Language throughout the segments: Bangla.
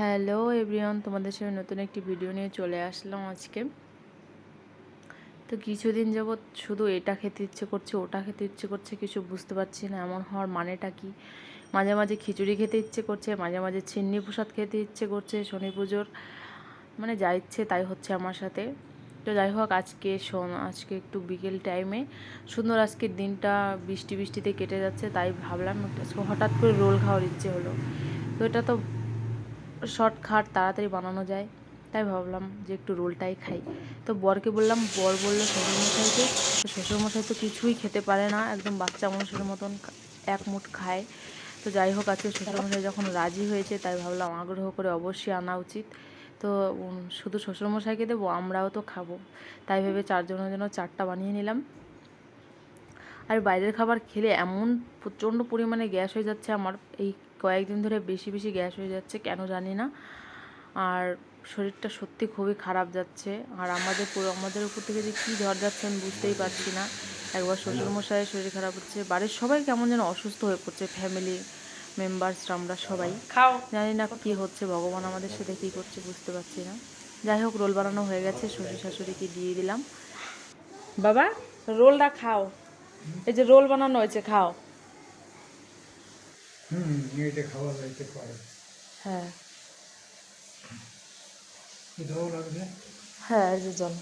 হ্যালো এভরিওয়ান, তোমাদের সাথে নতুন একটি ভিডিও নিয়ে চলে আসলাম আজকে। তো কিছুদিন যাবৎ শুধু এটা খেতে ইচ্ছে করছে, ওটা খেতে ইচ্ছে করছে, কিছু বুঝতে পারছি না এমন হওয়ার মানেটা কি? মাঝে মাঝে খিচুড়ি খেতে ইচ্ছে করছে, মাঝে মাঝে চিন্নি প্রসাদ খেতে ইচ্ছে করছে, শনি পুজোর মানে যা ইচ্ছে তাই হচ্ছে আমার সাথে। তো যাই হোক, আজকে আজকে একটু বিকেল টাইমে সুন্দর আজকের দিনটা বৃষ্টি বৃষ্টিতে কেটে যাচ্ছে, তাই ভাবলাম হঠাৎ করে রোল খাওয়ার ইচ্ছে হলো। তো এটা তো শর্টকাট তাড়াতাড়ি বানানো যায়, তাই ভাবলাম যে একটু রোলটাই খাই। তো বরকে বললাম, বর বলল শ্বশুরমশাইকে তো শ্বশুরমশাই তো কিছুই খেতে পারে না, একদম বাচ্চা মানুষের মতন এক মুঠ খায়। তো যাই হোক, আজকে শ্বশুরমশাই যখন রাজি হয়েছে, তাই ভাবলাম আগ্রহ করে অবশ্যই আনা উচিত। তো শুধু শ্বশুরমশাইকে দেবো, আমরাও তো খাব। তাই ভেবে চারজনের জন্য চারটা বানিয়ে নিলাম। আর বাইরের খাবার খেলে এমন প্রচণ্ড পরিমাণে গ্যাস হয়ে যাচ্ছে আমার। এই কয়েকদিন ধরে বেশি বেশি গ্যাস হয়ে যাচ্ছে কেন জানি না। আর শরীরটা সত্যি খুবই খারাপ যাচ্ছে। আর আমাদের পুরো আমাদের উপর থেকে যে কী ঝড় যাচ্ছে আমি বুঝতেই পারছি না। একবার শ্বশুরমশাইয়ের শরীর খারাপ হচ্ছে বাড়ির সবাই কেমন যেন অসুস্থ হয়ে পড়ছে ফ্যামিলি মেম্বার্সরা আমরা সবাই। খাও। জানি না কী হচ্ছে ভগবান আমাদের সাথে কী করছে বুঝতে পারছি না। যাই হোক রোল বানানো হয়ে গেছে শ্বশুর শাশুড়িকে দিয়ে দিলাম। বাবা রোলটা খাও। এই যে রোল বানানো হয়েছে খাও। হুম এটা খাওয়া যাইতে পারে। হ্যাঁ। এটাও লাগবে? হ্যাঁ এই যে জল।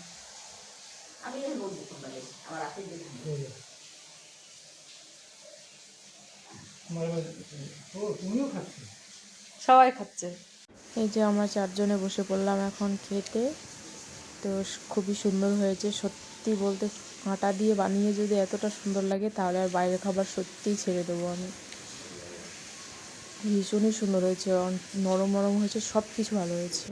খাচ্ছ? সবাই খাচ্ছে। এই যে আমরা চারজনে বসে পড়লাম এখন খেতে। তো খুবই সুন্দর হয়েছে সত্যি বলতে আটা দিয়ে বানিয়ে যদি এতটা সুন্দর লাগে, তাহলে আর বাইরের খাবার সত্যিই ছেড়ে দেবো আমি। ভীষণই সুন্দর হয়েছে, নরম নরম হয়েছে সব কিছু ভালো হয়েছে।